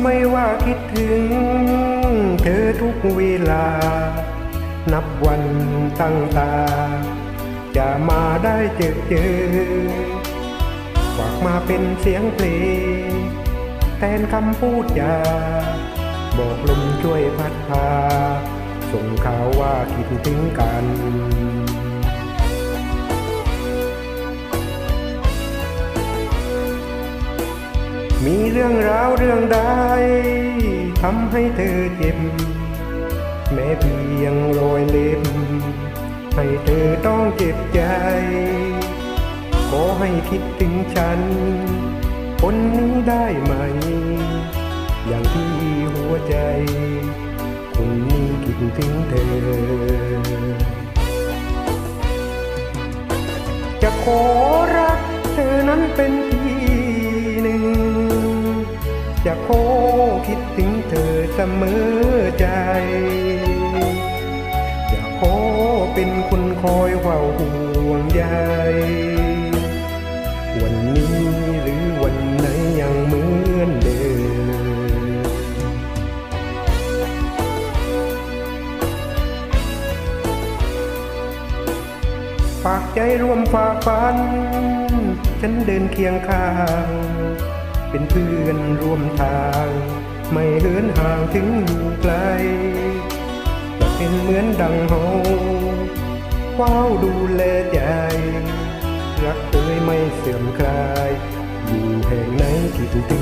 ไม่ว่าคิดถึง เธอทุกเวลา นับวันตั้งตา จะมาได้เจอเจอฝากมาเป็นเสียงเพลงแทนคำพูดจาบอกลมช่วยพัดพา ส่งข่าวว่าคิดถึงกันมีเรื่องราวเรื่องใด ทำให้เธอเจ็บ แม้เพียงรอยเล็บ ให้เธอต้องเจ็บใจ ขอให้คิดถึงฉัน คนนี้ได้ไหม อย่างที่หัวใจ คนนี้คิดถึงเธอ จะขอรักเธอนั้นเป็นที่หนึ่ง จะขอคิดถึง เป็นคนคอยเฝ้าห่วงใยวันนี้หรือวันไหนยังเหมือนเดิมฝากใจร่วมฝากฝัน ฉันเดินเคียงข้าง เป็นเพื่อนร่วมทาง ไม่เหินห่างถึงอยู่ไกลจะเป็นเหมือนดังเฮา เฝ้าดูแลใจ รักเคยไม่เสื่อมคลาย อยู่แห่งไหนคิดถึง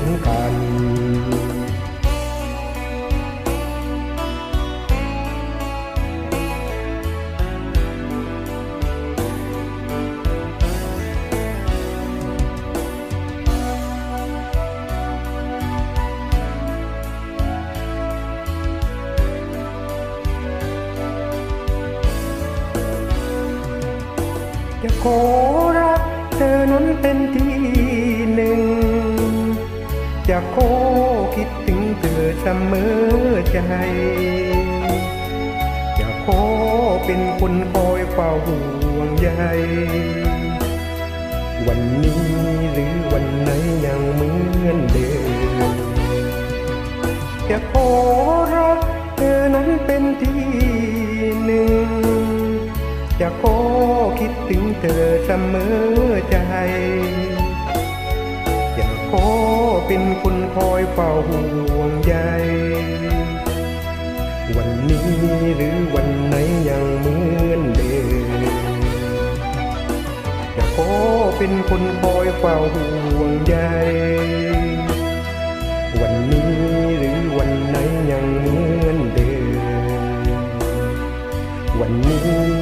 ขอรักเธอนั้นเป็นที่หนึ่ง จะขอคิดถึงเธอเสมอใจ จะขอเป็นคนคอยเฝ้าห่วงใยวันนี้หรือวันไหนยังเหมือนเดิมจะขอรักเธอนั้นเป็นที่หนึ่งจะขอ คิดถึงเธอเสมอใจจะขอเป็นคนคอยเฝ้าห่วงใยวันนี้หรือวันไหนยังเหมือนเดิมจะขอเป็นคนคอยเฝ้าห่วงใยวันนี้หรือวันไหนยังเหมือนเดิมวันนี้